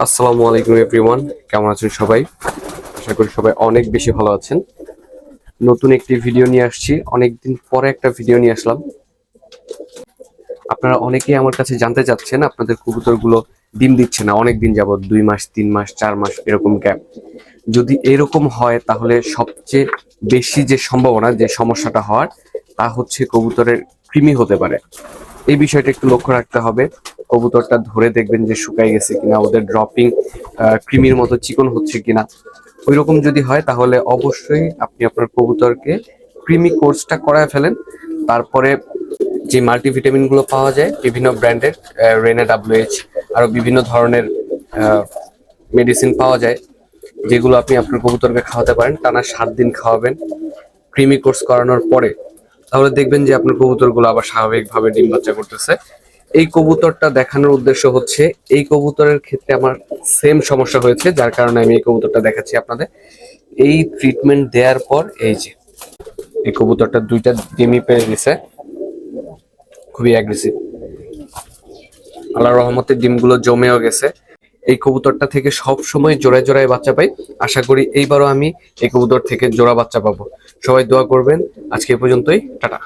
আসসালামু আলাইকুম এভরিওয়ান, কেমন আছেন সবাই? আশা করি সবাই অনেক বেশি ভালো আছেন। নতুন একটি ভিডিও নিয়ে আসছি, অনেকদিন পরে একটা ভিডিও নিয়ে আসলাম। আপনারা অনেকেই আমার কাছে জানতে চাচ্ছেন, আপনাদের কবুতরগুলো ডিম দিচ্ছে না, অনেক দিন যাবত দুই মাস, তিন মাস, চার মাস, এরকম গ্যাপ যদি এরকম হয়, তাহলে সবচেয়ে বেশি যে সম্ভাবনা, যে সমস্যাটা হওয়ার, তা হচ্ছে কবুতরের কৃমি হতে পারে। এই বিষয়টা একটু লক্ষ্য রাখতে হবে। কবুতরটা ধরে দেখবেন যে শুকাই গেছে কিনা, ওদের ড্রপিং ক্রিমির মতো চিকন হচ্ছে কিনা। ওই রকম যদি হয় তাহলে অবশ্যই আপনি আপনার কবুতরকে কৃমি কোর্সটা করায় ফেলেন। তারপরে যে মাল্টিভিটামিনগুলো পাওয়া যায়, বিভিন্ন ব্র্যান্ডের রেনা ডাব্লিউএইচ আরও বিভিন্ন ধরনের মেডিসিন পাওয়া যায়, যেগুলো আপনি আপনার কবুতরকে খাওয়াতে পারেন, টানা সাত দিন খাওয়াবেন ক্রিমি কোর্স করানোর পরে। তাহলে দেখবেন যে আপনার কবুতরগুলো আবার স্বাভাবিকভাবে ডিম বাচ্চা করতেছে। এই কবুতরটা দেখানোর উদ্দেশ্য হচ্ছে, এই কবুতরের ক্ষেত্রে আমার সেম সমস্যা হয়েছে, যার কারণে আমি এই কবুতরটা দেখাচ্ছি আপনাদের। এই ট্রিটমেন্ট দেওয়ার পর, এই যে, এই কবুতরটা দুইটা ডিমই পেয়ে গেছে। খুবই অ্যাগ্রেসিভ আল্লাহ রহমতের ডিমগুলো জমেও গেছে। এই কবুতরটা থেকে সব সময় জোড়ায় জোড়ায় বাচ্চা পাই। আশা করি এইবারও আমি এই কবুতর থেকে জোড়া বাচ্চা পাবো। সবাই দোয়া করবেন। আজকে পর্যন্তই। টাটা।